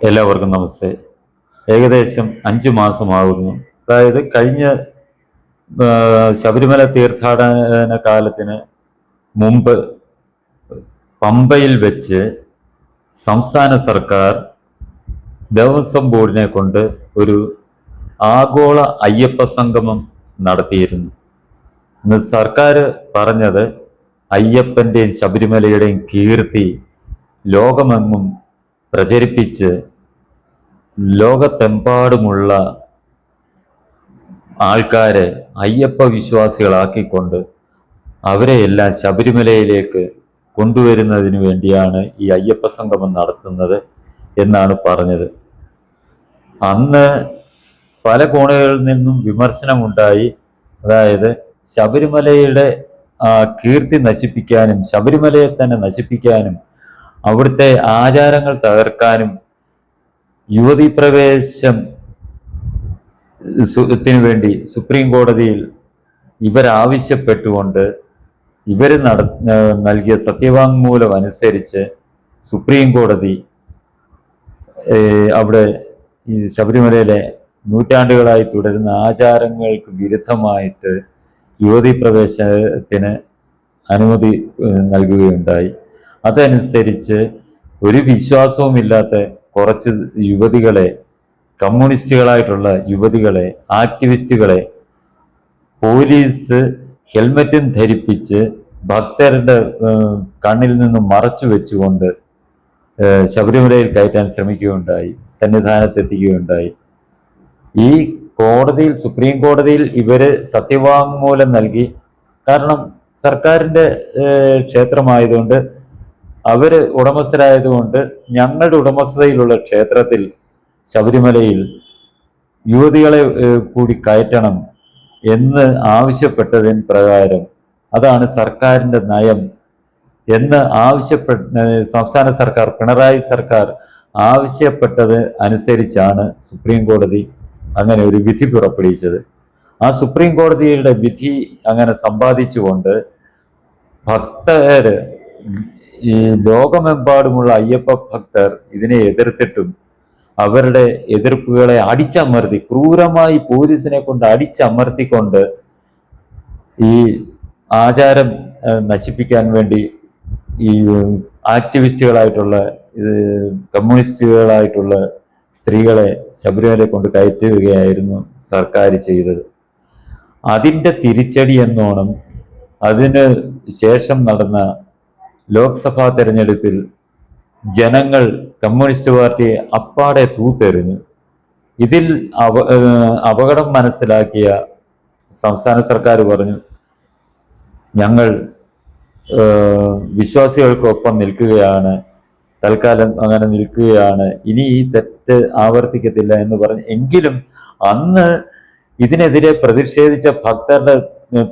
എല്ലാവർക്കും നമസ്തേ. ഏകദേശം അഞ്ച് മാസമാകുന്നു. അതായത് കഴിഞ്ഞ ശബരിമല തീർത്ഥാടന കാലത്തിന് മുമ്പ് പമ്പയിൽ വെച്ച് സംസ്ഥാന സർക്കാർ ദേവസ്വം ബോർഡിനെ കൊണ്ട് ഒരു ആഗോള അയ്യപ്പ സംഗമം നടത്തിയിരുന്നു. ഇന്ന് സർക്കാർ പറഞ്ഞത് അയ്യപ്പന്റെയും ശബരിമലയുടെയും കീർത്തി ലോകമെങ്ങും പ്രചരിപ്പിച്ച് ലോകത്തെമ്പാടുമുള്ള ആൾക്കാരെ അയ്യപ്പ വിശ്വാസികളാക്കിക്കൊണ്ട് അവരെയെല്ലാം ശബരിമലയിലേക്ക് കൊണ്ടുവരുന്നതിന് വേണ്ടിയാണ് ഈ അയ്യപ്പ സംഗമം നടത്തുന്നത് എന്നാണ് പറഞ്ഞത്. അന്ന് പല കോണുകളിൽ നിന്നും വിമർശനമുണ്ടായി. അതായത് ശബരിമലയുടെ കീർത്തി നശിപ്പിക്കാനും ശബരിമലയെ തന്നെ നശിപ്പിക്കാനും അവിടുത്തെ ആചാരങ്ങൾ തകർക്കാനും യുവതി പ്രവേശം ത്തിനു വേണ്ടി സുപ്രീം കോടതിയിൽ ഇവരാവശ്യപ്പെട്ടുകൊണ്ട് ഇവർ നട നൽകിയ സത്യവാങ്മൂലം അനുസരിച്ച് സുപ്രീം കോടതി അവിടെ ഈ ശബരിമലയിലെ നൂറ്റാണ്ടുകളായി തുടരുന്ന ആചാരങ്ങൾക്ക് വിരുദ്ധമായിട്ട് യുവതി പ്രവേശനത്തിന് അനുമതി നൽകുകയുണ്ടായി. അതനുസരിച്ച് ഒരു വിശ്വാസവും ഇല്ലാത്ത കുറച്ച് യുവതികളെ കമ്മ്യൂണിസ്റ്റുകളായിട്ടുള്ള യുവതികളെ ആക്ടിവിസ്റ്റുകളെ പോലീസ് ഹെൽമറ്റും ധരിപ്പിച്ച് ഭക്തരുടെ കണ്ണിൽ നിന്ന് മറച്ചു വെച്ചുകൊണ്ട് ശബരിമലയിൽ കയറ്റാൻ ശ്രമിക്കുകയുണ്ടായി സന്നിധാനത്തെത്തിക്കുകയുണ്ടായി. ഈ കോടതിയിൽ സുപ്രീം കോടതിയിൽ ഇവർ സത്യവാങ്മൂലം നൽകി. കാരണം സർക്കാരിന്റെ ഏഹ്, ക്ഷേത്രമായതുകൊണ്ട് അവർ ഉടമസ്ഥരായതുകൊണ്ട് ഞങ്ങളുടെ ഉടമസ്ഥതയിലുള്ള ക്ഷേത്രത്തിൽ ശബരിമലയിൽ യുവതികളെ കൂടി കയറ്റണം എന്ന് ആവശ്യപ്പെട്ടതിന് പ്രകാരം അതാണ് സർക്കാരിന്റെ നയം എന്ന് ആവശ്യപ്പെട്ട സംസ്ഥാന സർക്കാർ പിണറായി സർക്കാർ ആവശ്യപ്പെട്ടത് അനുസരിച്ചാണ് സുപ്രീം കോടതി അങ്ങനെ ഒരു വിധി പുറപ്പെടുവിച്ചത്. ആ സുപ്രീം കോടതിയുടെ വിധി അങ്ങനെ സമ്പാദിച്ചുകൊണ്ട് ഭക്തര് ഈ ലോകമെമ്പാടുമുള്ള അയ്യപ്പ ഭക്തർ ഇതിനെ എതിർത്തിട്ടും അവരുടെ എതിർപ്പുകളെ അടിച്ചമർത്തി ക്രൂരമായി പോലീസിനെ കൊണ്ട് അടിച്ചമർത്തിക്കൊണ്ട് ഈ ആചാരം നശിപ്പിക്കാൻ വേണ്ടി ഈ ആക്ടിവിസ്റ്റുകളായിട്ടുള്ള ഇത് കമ്മ്യൂണിസ്റ്റുകളായിട്ടുള്ള സ്ത്രീകളെ ശബരിമലയെ കൊണ്ട് കയറ്റുകയായിരുന്നു സർക്കാർ ചെയ്തത്. അതിന്റെ തിരിച്ചടി എന്നോണം അതിന് ശേഷം നടന്ന ലോക്സഭാ തെരഞ്ഞെടുപ്പിൽ ജനങ്ങൾ കമ്മ്യൂണിസ്റ്റ് പാർട്ടിയെ അപ്പാടെ തൂത്തെറിഞ്ഞു. ഇതിൽ അവ അപകടം മനസ്സിലാക്കിയ സംസ്ഥാന സർക്കാർ പറഞ്ഞു ഞങ്ങൾ വിശ്വാസികൾക്കൊപ്പം നിൽക്കുകയാണ് തൽക്കാലം അങ്ങനെ നിൽക്കുകയാണ് ഇനി ഈ തെറ്റ് ആവർത്തിക്കത്തില്ല എന്ന് പറഞ്ഞു എങ്കിലും അന്ന് ഇതിനെതിരെ പ്രതിഷേധിച്ച ഭക്തരുടെ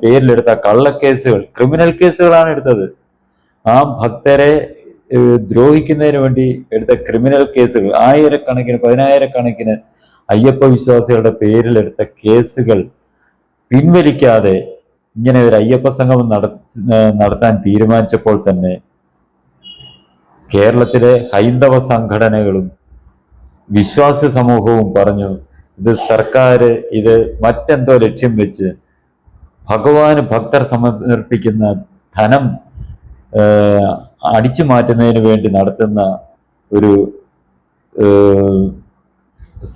പേരിലെടുത്ത കള്ളക്കേസുകൾ ക്രിമിനൽ കേസുകളാണ് എടുത്തത്. ആ ഭക്തരെ ദ്രോഹിക്കുന്നതിന് വേണ്ടി എടുത്ത ക്രിമിനൽ കേസുകൾ ആയിരക്കണക്കിന് പതിനായിരക്കണക്കിന് അയ്യപ്പ വിശ്വാസികളുടെ പേരിൽ എടുത്ത കേസുകൾ പിൻവലിക്കാതെ ഇങ്ങനെ ഒരു അയ്യപ്പ സംഗമം നട നടത്താൻ തീരുമാനിച്ചപ്പോൾ തന്നെ കേരളത്തിലെ ഹൈന്ദവ സംഘടനകളും വിശ്വാസി സമൂഹവും പറഞ്ഞു ഇത് സർക്കാർ ഇത് മറ്റെന്തോ ലക്ഷ്യം വെച്ച് ഭഗവാന് ഭക്തർ സമർപ്പിക്കുന്ന ധനം അടിച്ചു മാറ്റുന്നതിന് വേണ്ടി നടത്തുന്ന ഒരു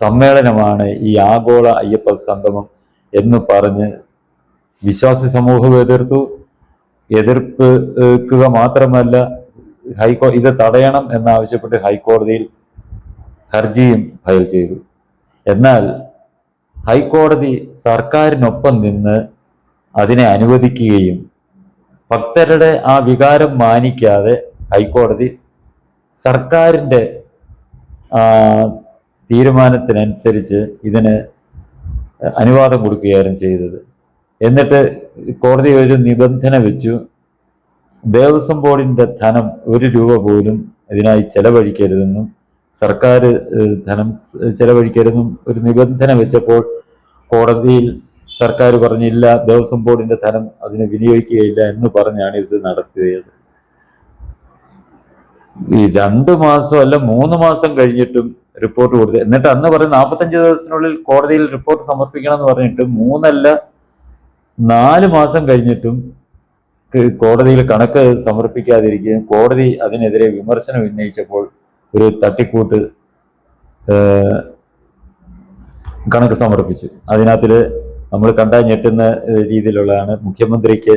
സമ്മേളനമാണ് ഈ ആഗോള അയ്യപ്പ സംഗമം എന്ന് പറഞ്ഞ് വിശ്വാസി സമൂഹം എതിർത്തു. എതിർപ്പ് ഏൽക്കുക മാത്രമല്ല ഹൈക്കോ ഇത് തടയണം എന്നാവശ്യപ്പെട്ട് ഹൈക്കോടതിയിൽ ഹർജിയും ഫയൽ ചെയ്തു. എന്നാൽ ഹൈക്കോടതി സർക്കാരിനൊപ്പം നിന്ന് അതിനെ അനുവദിക്കുകയും ഭക്തരുടെ ആ വികാരം മാനിക്കാതെ ഹൈക്കോടതി സർക്കാരിന്റെ തീരുമാനത്തിനനുസരിച്ച് ഇതിന് അനുവാദം കൊടുക്കുകയായിരുന്നു ചെയ്തത്. എന്നിട്ട് കോടതി ഒരു നിബന്ധന വെച്ചു ദേവസ്വം ബോർഡിന്റെ ധനം ഒരു രൂപ പോലും ഇതിനായി ചെലവഴിക്കരുതെന്നും സർക്കാർ ധനം ചെലവഴിക്കരുതെന്നും ഒരു നിബന്ധന വെച്ചപ്പോൾ കോടതിയിൽ സർക്കാർ പറഞ്ഞില്ല ദേവസ്വം ബോർഡിന്റെ ധനം അതിന് വിനിയോഗിക്കുകയില്ല എന്ന് പറഞ്ഞാണ് ഇത് നടത്തിയത്. ഈ രണ്ട് മാസം അല്ല മൂന്ന് മാസം കഴിഞ്ഞിട്ടും റിപ്പോർട്ട് കൊടുത്ത് എന്നിട്ട് അന്ന് പറയുന്ന നാൽപ്പത്തഞ്ച് ദിവസത്തിനുള്ളിൽ കോടതിയിൽ റിപ്പോർട്ട് സമർപ്പിക്കണം എന്ന് പറഞ്ഞിട്ട് മൂന്നല്ല നാല് മാസം കഴിഞ്ഞിട്ടും കോടതിയിൽ കണക്ക് സമർപ്പിക്കാതിരിക്കുകയും കോടതി അതിനെതിരെ വിമർശനം ഉന്നയിച്ചപ്പോൾ ഒരു തട്ടിക്കൂട്ട് കണക്ക് സമർപ്പിച്ചു. അതിനകത്തിൽ നമ്മൾ കണ്ടാൽ ഞെട്ടുന്ന രീതിയിലുള്ളതാണ്. മുഖ്യമന്ത്രിക്ക്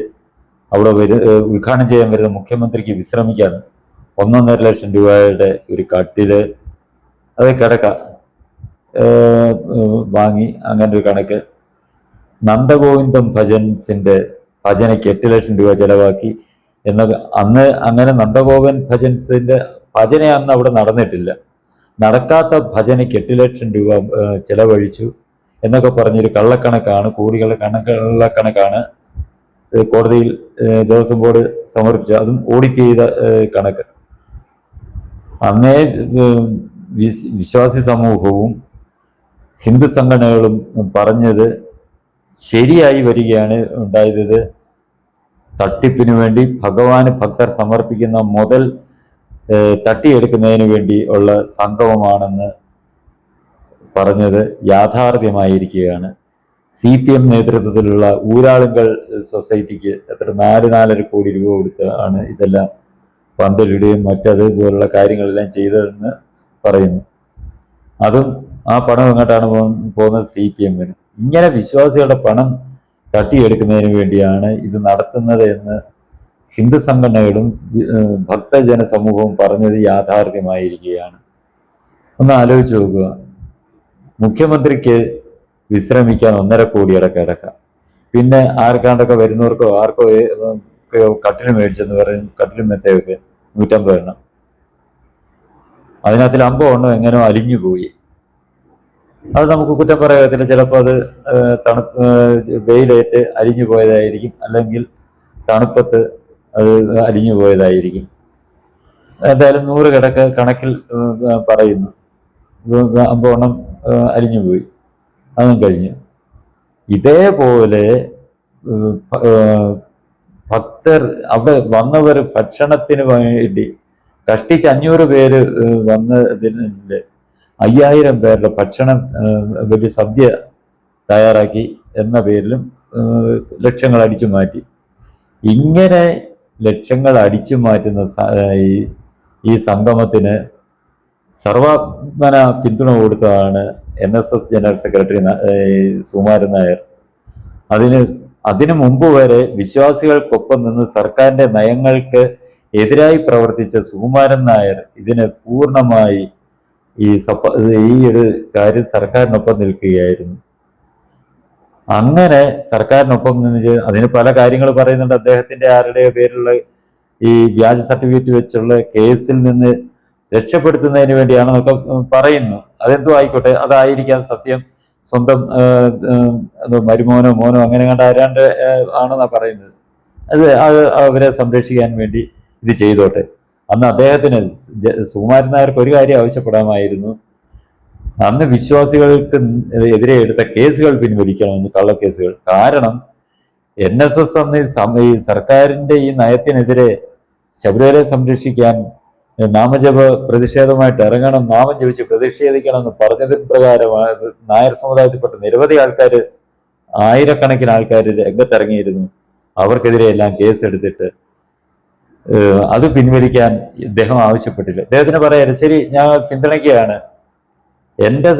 അവിടെ വരു ഉദ്ഘാടനം ചെയ്യാൻ വരുന്ന മുഖ്യമന്ത്രിക്ക് വിശ്രമിക്കാൻ ഒന്നൊന്നര ലക്ഷം രൂപയുടെ ഒരു കട്ടിൽ അത് കിടക്ക വാങ്ങി അങ്ങനെ ഒരു കണക്ക്. നന്ദഗോവിന്ദം ഭജൻസിന്റെ ഭജനയ്ക്ക് എട്ട് ലക്ഷം രൂപ ചെലവാക്കി എന്ന അന്ന് അങ്ങനെ നന്ദഗോപൻ ഭജൻസിന്റെ ഭജന അന്ന് അവിടെ നടന്നിട്ടില്ല. നടക്കാത്ത ഭജനയ്ക്ക് എട്ട് ലക്ഷം രൂപ ചെലവഴിച്ചു. എന്നൊക്കെ പറഞ്ഞൊരു കള്ളക്കണക്കാണ് കോടികളുടെ കണക്കുള്ള കോടതിയിൽ ദേവസ്വം ബോർഡ് സമർപ്പിച്ച അതും ഓഡിറ്റ് ചെയ്ത കണക്ക്. അന്നേ വിശ്വാസി സമൂഹവും ഹിന്ദു സംഘടനകളും പറഞ്ഞത് ശരിയായി വരികയാണ് ഉണ്ടായത്. തട്ടിപ്പിന് വേണ്ടി ഭഗവാന് ഭക്തർ സമർപ്പിക്കുന്ന മുതൽ തട്ടിയെടുക്കുന്നതിന് വേണ്ടി ഉള്ള സംഗമമാണെന്ന് പറഞ്ഞത് യാഥാർത്ഥ്യമായിരിക്കുകയാണ്. സി പി എം നേതൃത്വത്തിലുള്ള ഊരാളുങ്കൽ സൊസൈറ്റിക്ക് എത്ര നാല് നാലര കോടി രൂപ കൊടുത്താണ് ഇതെല്ലാം പന്തലിടുകയും മറ്റതുപോലുള്ള കാര്യങ്ങളെല്ലാം ചെയ്തതെന്ന് പറയുന്നു. അതും ആ പണം എങ്ങോട്ടാണ് പോകുന്നത് സി പി എമ്മിന്. ഇങ്ങനെ വിശ്വാസികളുടെ പണം തട്ടിയെടുക്കുന്നതിന് വേണ്ടിയാണ് ഇത് നടത്തുന്നത് എന്ന് ഹിന്ദു സംഘടനകളും ഭക്തജന സമൂഹവും പറഞ്ഞത് യാഥാർത്ഥ്യമായിരിക്കുകയാണ്. ഒന്ന് ആലോചിച്ച് നോക്കുക. മുഖ്യമന്ത്രിക്ക് വിശ്രമിക്കാൻ ഒന്നര കോടിയുടെ കിടക്കാം പിന്നെ ആർക്കാണ്ടൊക്കെ വരുന്നവർക്കോ ആർക്കോ കട്ടിലും മേടിച്ചെന്ന് പറയും കട്ടിലും മെത്തയൊക്കെ നൂറ്റമ്പത് എണ്ണം. അതിനകത്തിൽ അമ്പത് എണ്ണം എങ്ങനെയോ അലിഞ്ഞു പോയി. അത് നമുക്ക് കുറ്റം പറയത്തില്ല ചിലപ്പോൾ അത് തണുപ്പ് വെയിലേറ്റ് അലിഞ്ഞു പോയതായിരിക്കും. അല്ലെങ്കിൽ തണുപ്പത്ത് അത് അലിഞ്ഞു പോയതായിരിക്കും. എന്തായാലും നൂറ് കിടക്ക് കണക്കിൽ പറയുന്നു. ഏഹ്, അമ്പതെണ്ണം ഏഹ്, അലിഞ്ഞു പോയി. അതും കഴിഞ്ഞു. ഇതേപോലെ ഭക്തർ അവിടെ വന്നവർ ഭക്ഷണത്തിന് വേണ്ടി കഷ്ടിച്ച് അഞ്ഞൂറ് പേര് വന്നതിന് അയ്യായിരം പേരുടെ ഭക്ഷണം വലിയ സദ്യ തയ്യാറാക്കി എന്ന പേരിലും ലക്ഷങ്ങൾ അടിച്ചു മാറ്റി. ഇങ്ങനെ ലക്ഷങ്ങൾ അടിച്ചു മാറ്റുന്ന ഈ സംഗമത്തിന് സർവാത്മന പിന്തുണ കൊടുത്തതാണ് N S S general secretary Sukumaran Nair. അതിന് അതിനു മുമ്പ് വരെ വിശ്വാസികൾക്കൊപ്പം നിന്ന് സർക്കാരിന്റെ നയങ്ങൾക്ക് എതിരായി പ്രവർത്തിച്ച സുകുമാരൻ നായർ ഇതിന് പൂർണമായി ഈ സപ്പ ഈ ഒരു കാര്യം സർക്കാരിനൊപ്പം നിൽക്കുകയായിരുന്നു. അങ്ങനെ സർക്കാരിനൊപ്പം നിന്ന് അതിന് പല കാര്യങ്ങൾ പറയുന്നുണ്ട്. അദ്ദേഹത്തിന്റെ ആരുടെയോ പേരിലുള്ള ഈ വ്യാജ സർട്ടിഫിക്കറ്റ് വെച്ചുള്ള കേസിൽ നിന്ന് രക്ഷപ്പെടുത്തുന്നതിന് വേണ്ടിയാണെന്നൊക്കെ പറയുന്നു. അതെന്തോ ആയിക്കോട്ടെ അതായിരിക്കാം സത്യം. സ്വന്തം മരുമോനോ മോനോ അങ്ങനെ കണ്ട ആരാണ്ട് ആണെന്നാ പറയുന്നത്. അത് അത് അവരെ സംരക്ഷിക്കാൻ വേണ്ടി ഇത് ചെയ്തോട്ടെ. അന്ന് അദ്ദേഹത്തിന് സുകുമാരൻ നായർക്ക് ഒരു കാര്യം ആവശ്യപ്പെടാമായിരുന്നു. അന്ന് വിശ്വാസികൾക്ക് എതിരെ എടുത്ത കേസുകൾ പിൻവലിക്കണമെന്ന് കള്ളക്കേസുകൾ. കാരണം എൻ എസ് എസ് അന്ന് സർക്കാരിന്റെ ഈ നയത്തിനെതിരെ ശബരിമലയെ സംരക്ഷിക്കാൻ നാമജപ പ്രതിഷേധമായിട്ട് ഇറങ്ങണം നാമം ജപിച്ച് പ്രതിഷേധിക്കണം എന്ന് പറഞ്ഞതിന് പ്രകാരമാണ് നായർ സമുദായത്തിൽപ്പെട്ട നിരവധി ആൾക്കാർ ആയിരക്കണക്കിന് ആൾക്കാർ രംഗത്തിറങ്ങിയിരുന്നു. അവർക്കെതിരെ എല്ലാം കേസെടുത്തിട്ട് അത് പിൻവലിക്കാൻ ഇദ്ദേഹം ആവശ്യപ്പെട്ടില്ല. ഇദ്ദേഹത്തിന് പറയാൻ ശരി ഞാൻ പിന്തുണയ്ക്കുകയാണ്. എന്റെ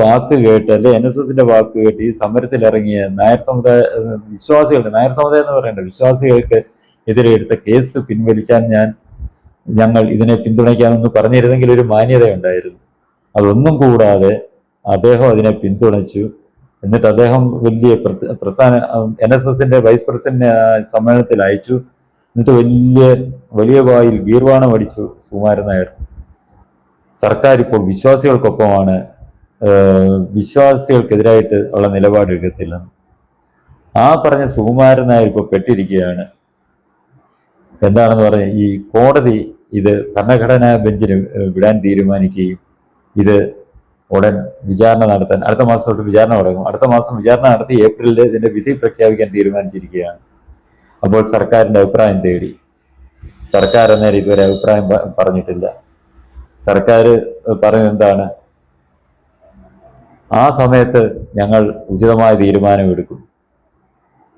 വാക്ക് കേട്ട് അല്ലെ എൻ എസ് എസിന്റെ വാക്ക് കേട്ട് ഈ സമരത്തിൽ ഇറങ്ങിയ നായർ സമുദായ വിശ്വാസികളുടെ നായർ സമുദായം എന്ന് പറയേണ്ട വിശ്വാസികൾക്ക് എതിരെ എടുത്ത കേസ് പിൻവലിച്ചാൽ ഞാൻ ഞങ്ങൾ ഇതിനെ പിന്തുണയ്ക്കാമെന്ന് പറഞ്ഞിരുന്നെങ്കിൽ ഒരു മാന്യതയുണ്ടായിരുന്നു. അതൊന്നും കൂടാതെ അദ്ദേഹം അതിനെ പിന്തുണച്ചു. എന്നിട്ട് അദ്ദേഹം വലിയ പ്ര- പ്രസ്ഥാന എൻ എസ് എസിന്റെ വൈസ് പ്രസിഡന്റിനെ സമ്മേളനത്തിൽ അയച്ചു. എന്നിട്ട് വലിയ വലിയ വായിൽ ഗീർവാണം അടിച്ചു സുകുമാരൻ നായർ. സർക്കാർ ഇപ്പോൾ വിശ്വാസികൾക്കൊപ്പമാണ്. വിശ്വാസികൾക്കെതിരായിട്ട് ഉള്ള നിലപാടെടുക്കത്തില്ലെന്ന് ആ പറഞ്ഞ സുകുമാരൻ നായർ ഇപ്പോൾ പെട്ടിരിക്കുകയാണ്. എന്താണെന്ന് പറഞ്ഞാൽ ഈ കോടതി ഇത് ഭരണഘടനാ ബെഞ്ചിന് വിടാൻ തീരുമാനിക്കുകയും ഇത് ഉടൻ വിചാരണ നടത്താൻ അടുത്ത മാസം തൊട്ട് വിചാരണ തുടങ്ങും. അടുത്ത മാസം വിചാരണ നടത്തി ഏപ്രിലിൽ ഇതിന്റെ വിധി പ്രഖ്യാപിക്കാൻ തീരുമാനിച്ചിരിക്കുകയാണ്. അപ്പോൾ സർക്കാരിന്റെ അഭിപ്രായം തേടി. സർക്കാർ അന്നേരം ഇതുവരെ അഭിപ്രായം പറഞ്ഞിട്ടില്ല. സർക്കാർ പറയുന്നത് എന്താണ്? ആ സമയത്ത് ഞങ്ങൾ ഉചിതമായ തീരുമാനം എടുക്കും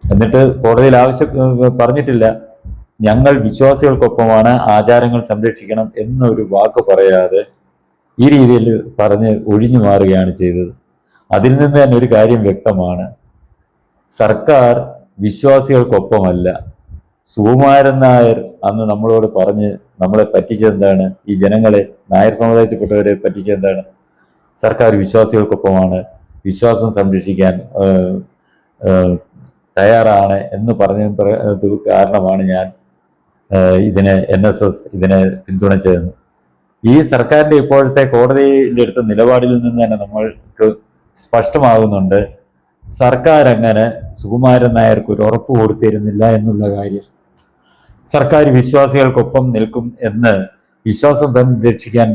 എന്നിട്ട് കോടതിയിൽ ആവശ്യം പറഞ്ഞിട്ടില്ല. ഞങ്ങൾ വിശ്വാസികൾക്കൊപ്പമാണ് ആചാരങ്ങൾ സംരക്ഷിക്കണം എന്നൊരു വാക്ക് പറയാതെ ഈ രീതിയിൽ പറഞ്ഞ് ഒഴിഞ്ഞു മാറുകയാണ് ചെയ്തത്. അതിൽ നിന്ന് തന്നെ ഒരു കാര്യം വ്യക്തമാണ്. സർക്കാർ വിശ്വാസികൾക്കൊപ്പമല്ല. സുകുമാരൻ നായർ അന്ന് നമ്മളോട് പറഞ്ഞ് നമ്മളെ പറ്റിച്ചെന്താണ് ഈ ജനങ്ങളെ നായർ സമുദായത്തിൽപ്പെട്ടവരെ പറ്റിച്ചെന്താണ് സർക്കാർ വിശ്വാസികൾക്കൊപ്പമാണ് വിശ്വാസം സംരക്ഷിക്കാൻ തയ്യാറാണ് എന്ന് പറഞ്ഞ കാരണമാണ് ഞാൻ ഇതിനെ എൻ എസ് എസ് ഇതിനെ പിന്തുണച്ചതെന്ന് ഈ സർക്കാരിന്റെ ഇപ്പോഴത്തെ കോടതിയിൽ എടുത്ത നിലപാടിൽ നിന്ന് തന്നെ നമ്മൾക്ക് സ്പഷ്ടമാകുന്നുണ്ട് സർക്കാർ അങ്ങനെ സുകുമാരൻ നായർക്ക് ഒരു ഉറപ്പ് കൊടുത്തിരുന്നില്ല എന്നുള്ള കാര്യം. സർക്കാർ വിശ്വാസികൾക്കൊപ്പം നിൽക്കും എന്ന് വിശ്വാസം സംരക്ഷിക്കാൻ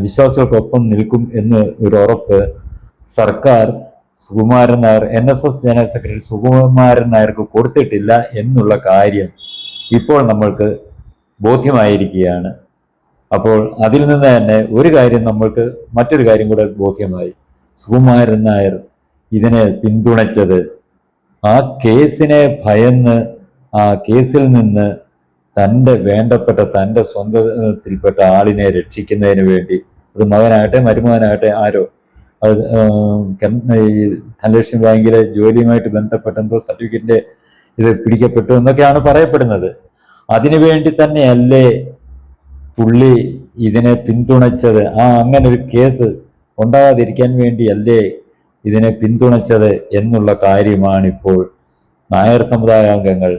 വിശ്വാസികൾക്കൊപ്പം നിൽക്കും എന്ന് ഒരു ഉറപ്പ് സർക്കാർ Sukumaran Nair N S S general secretary Sukumaran നായർക്ക് കൊടുത്തിട്ടില്ല എന്നുള്ള കാര്യം ഇപ്പോൾ നമ്മൾക്ക് ബോധ്യമായിരിക്കുകയാണ്. അപ്പോൾ അതിൽ നിന്ന് തന്നെ ഒരു കാര്യം നമ്മൾക്ക് മറ്റൊരു കാര്യം കൂടെ ബോധ്യമായി. സുകുമാരൻ നായർ ഇതിനെ പിന്തുണച്ചത് ആ കേസിനെ ഭയന്ന് ആ കേസിൽ നിന്ന് തന്റെ വേണ്ടപ്പെട്ട തന്റെ സ്വന്തത്തിൽപ്പെട്ട ആളിനെ രക്ഷിക്കുന്നതിന് വേണ്ടി അത് മകനാകട്ടെ മരുമകനാകട്ടെ ആരോ അത് ധനലക്ഷ്മി ബാങ്കിലെ ജോലിയുമായിട്ട് ബന്ധപ്പെട്ട എന്തോ സർട്ടിഫിക്കറ്റിന്റെ ഇത് പിടിക്കപ്പെട്ടു എന്നൊക്കെയാണ് പറയപ്പെടുന്നത്. അതിനുവേണ്ടി തന്നെയല്ലേ പുള്ളി ഇതിനെ പിന്തുണച്ചത്? ആ അങ്ങനെ ഒരു കേസ് ഉണ്ടാകാതിരിക്കാൻ വേണ്ടിയല്ലേ ഇതിനെ പിന്തുണച്ചത് എന്നുള്ള കാര്യമാണിപ്പോൾ നായർ സമുദായാംഗങ്ങൾ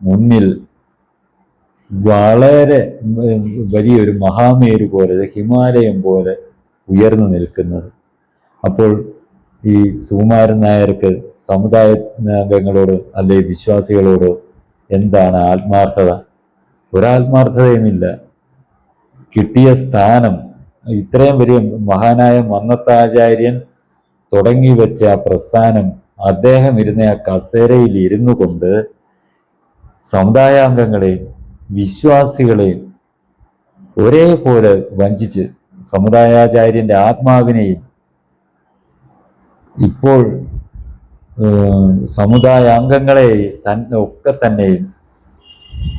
മുന്നിൽ വളരെ വലിയൊരു മഹാമേരു പോലെ ഹിമാലയം പോലെ ഉയർന്നു നിൽക്കുന്നത്. അപ്പോൾ ഈ സുകുമാരൻ നായർക്ക് സമുദായ അംഗങ്ങളോട് അല്ലെ വിശ്വാസികളോട് എന്താണ് ആത്മാർത്ഥത? ഒരാത്മാർത്ഥതയുമില്ല. കിട്ടിയ സ്ഥാനം ഇത്രയും വലിയ മഹാനായ മന്നത്താചാര്യൻ തുടങ്ങി വെച്ച ആ പ്രസ്ഥാനം അദ്ദേഹം ഇരുന്ന ആ കസേരയിൽ ഇരുന്നു കൊണ്ട് സമുദായാംഗങ്ങളെയും വിശ്വാസികളെയും ഒരേപോലെ വഞ്ചിച്ച് സമുദായാചാര്യന്റെ ആത്മാവിനെയും ഇപ്പോൾ സമുദായാംഗങ്ങളെ തന്നെ ഒക്കെ തന്നെയും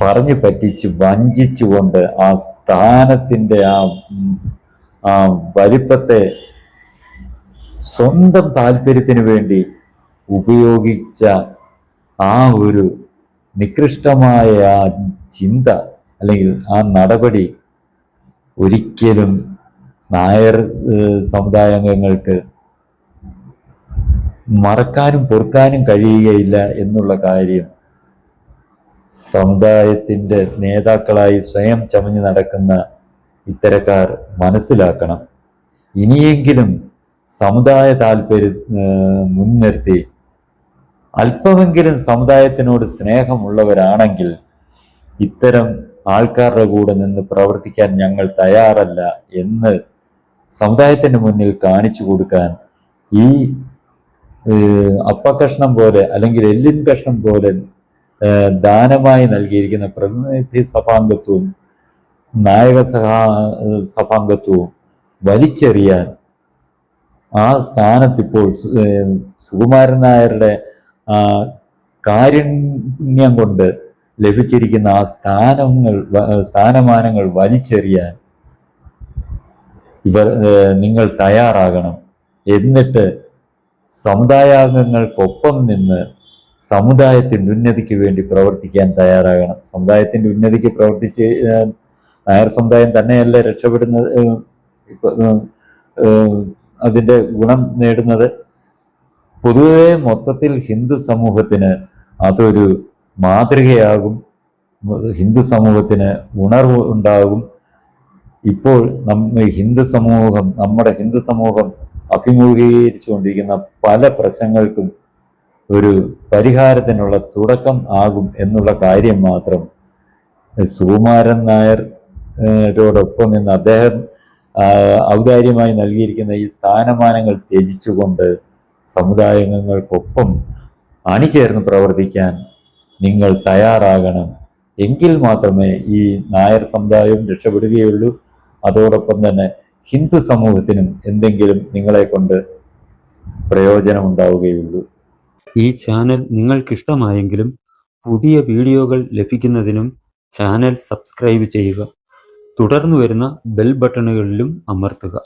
പറഞ്ഞു പറ്റിച്ച് വഞ്ചിച്ചുകൊണ്ട് ആ സ്ഥാനത്തിന്റെ ആ ആ വലിപ്പത്തെ സ്വന്തം താല്പര്യത്തിന് വേണ്ടി ഉപയോഗിച്ച ആ ഒരു നികൃഷ്ടമായ ആ ചിന്ത അല്ലെങ്കിൽ ആ നടപടി ഒരിക്കലും നായർ സമുദായ സമുദായാംഗങ്ങൾക്ക് മറക്കാനും പൊറുക്കാനും കഴിയുകയില്ല എന്നുള്ള കാര്യം സമുദായത്തിന്റെ നേതാക്കളായി സ്വയം ചമഞ്ഞു നടക്കുന്ന ഇത്തരക്കാർ മനസ്സിലാക്കണം. ഇനിയെങ്കിലും സമുദായ താല്പര്യം മുൻനിർത്തി അല്പമെങ്കിലും സമുദായത്തിനോട് സ്നേഹമുള്ളവരാണെങ്കിൽ ഇത്തരം ആൾക്കാരുടെ കൂടെ നിന്ന് പ്രവർത്തിക്കാൻ ഞങ്ങൾ തയ്യാറല്ല എന്ന് സമുദായത്തിന് മുന്നിൽ കാണിച്ചു കൊടുക്കാൻ ഈ അപ്പക്കഷ്ണം പോലെ അല്ലെങ്കിൽ എല്ലിൻ കഷ്ണം പോലെ ദാനമായി നൽകിയിരിക്കുന്ന പ്രതിനിധി സഭാംഗത്വവും നായക സഹാ സഭാംഗത്വവും വലിച്ചെറിയാൻ ആ സ്ഥാനത്തിപ്പോൾ സുകുമാരൻ നായരുടെ ആ കാരുണ്യം കൊണ്ട് ലഭിച്ചിരിക്കുന്ന ആ സ്ഥാനങ്ങൾ സ്ഥാനമാനങ്ങൾ വലിച്ചെറിയാൻ ഇവർ നിങ്ങൾ തയ്യാറാകണം. എന്നിട്ട് സമുദായാംഗങ്ങൾക്കൊപ്പം നിന്ന് സമുദായത്തിന്റെ ഉന്നതിക്ക് വേണ്ടി പ്രവർത്തിക്കാൻ തയ്യാറാകണം. സമുദായത്തിന്റെ ഉന്നതിക്ക് പ്രവർത്തിച്ച് നായർ സമുദായം തന്നെയല്ല രക്ഷപ്പെടുന്നത് അതിന്റെ ഗുണം നേടുന്നത്. പൊതുവെ മൊത്തത്തിൽ ഹിന്ദു സമൂഹത്തിന് അതൊരു മാതൃകയാകും. ഹിന്ദു സമൂഹത്തിന് ഉണർവ് ഉണ്ടാകും. ഇപ്പോൾ നമ്മ ഹിന്ദു സമൂഹം നമ്മുടെ ഹിന്ദു സമൂഹം അഭിമുഖീകരിച്ചുകൊണ്ടിരിക്കുന്ന പല പ്രശ്നങ്ങൾക്കും ഒരു പരിഹാരത്തിനുള്ള തുടക്കം ആകും എന്നുള്ള കാര്യം മാത്രം സുകുമാരൻ നായരോടൊപ്പം നിന്ന് അദ്ദേഹം ഔദാര്യമായി നൽകിയിരിക്കുന്ന ഈ സ്ഥാനമാനങ്ങൾ ത്യജിച്ചുകൊണ്ട് സമുദായങ്ങൾക്കൊപ്പം അണിചേർന്ന് പ്രവർത്തിക്കാൻ നിങ്ങൾ തയ്യാറാകണം. എങ്കിൽ മാത്രമേ ഈ നായർ സമുദായം രക്ഷപ്പെടുകയുള്ളൂ. അതോടൊപ്പം തന്നെ ഹിന്ദു സമൂഹത്തിനും എന്തെങ്കിലും നിങ്ങളെ കൊണ്ട് പ്രയോജനം ഉണ്ടാവുകയുള്ളൂ ഈ ചാനൽ നിങ്ങൾക്കിഷ്ടമായെങ്കിലും പുതിയ വീഡിയോകൾ ലഭിക്കുന്നതിനും ചാനൽ സബ്സ്ക്രൈബ് ചെയ്യുക. തുടർന്ന് വരുന്ന ബെൽ ബട്ടണുകളിലും അമർത്തുക.